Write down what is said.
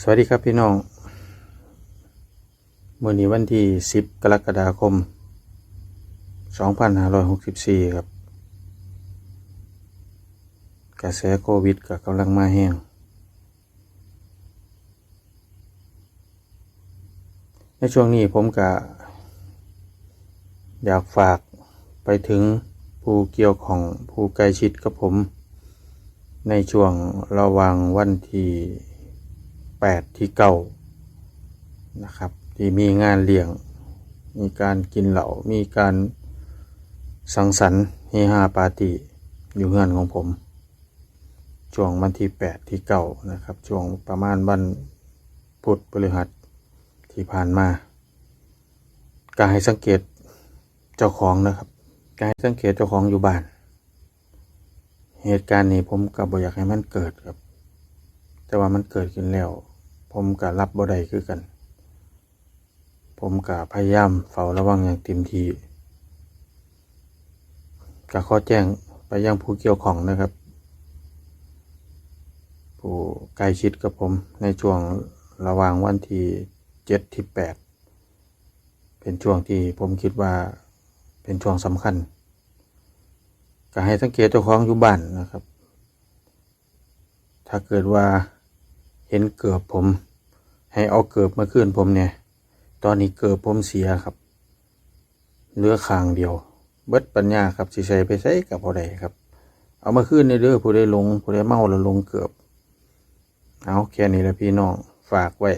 สวัสดีครับพี่น้องมื่อนี้วันที่ 10 กรกฎาคม 2564 ครับ กระแสโควิดก็กำลังมาแห้ง ในช่วงนี้ผมก็อยากฝากไปถึงผู้เกี่ยวของผู้ใกล้ชิดกับผม ในช่วงระหว่างวันที่ แปดที่เก้านะครับ ที่มีงานเลี้ยง มีการกินเหล้ามีการสังสรรค์เฮฮาปาร์ตี้อยู่เฮือนของผม ช่วงวันที่แปดที่เก้านะครับ ช่วงประมาณวันพุธพฤหัสที่ผ่านมาการให้สังเกตเจ้าของนะครับการให้สังเกตเจ้าของอยู่บ้าน เหตุการณ์นี้ผมก็บ่อยากให้มันเกิดครับ แต่ว่ามันเกิดขึ้นแล้ว ผมก็รับบ่ได้คือกัน ผมก็พยายามเฝ้าระวังอย่างเต็มที่ก็ขอแจ้งไปยังผู้เกี่ยวของนะครับ ผู้ใกล้ชิดกับผมในช่วงระหว่างวันที่เจ็ดที่แปดเป็นช่วงที่ผมคิดว่าเป็นช่วงสำคัญก็ให้สังเกตเจ้าของอยู่บ้านนะครับ ถ้าเกิดว่า เห็นเกือบผม ให้เอาเกือบมาขึ้นผมเนี่ย ตอนนี้เกือบผมเสียครับเลือขางเดียว เบิดปัญญาครับสิใช้ไปใช้กับพอใดครับ เอามาขึ้นในเด้อผู้ใดลงผู้ใดเมาแล้วลงเกือบ เอาแค่นี้แหละพี่น้องฝากไว้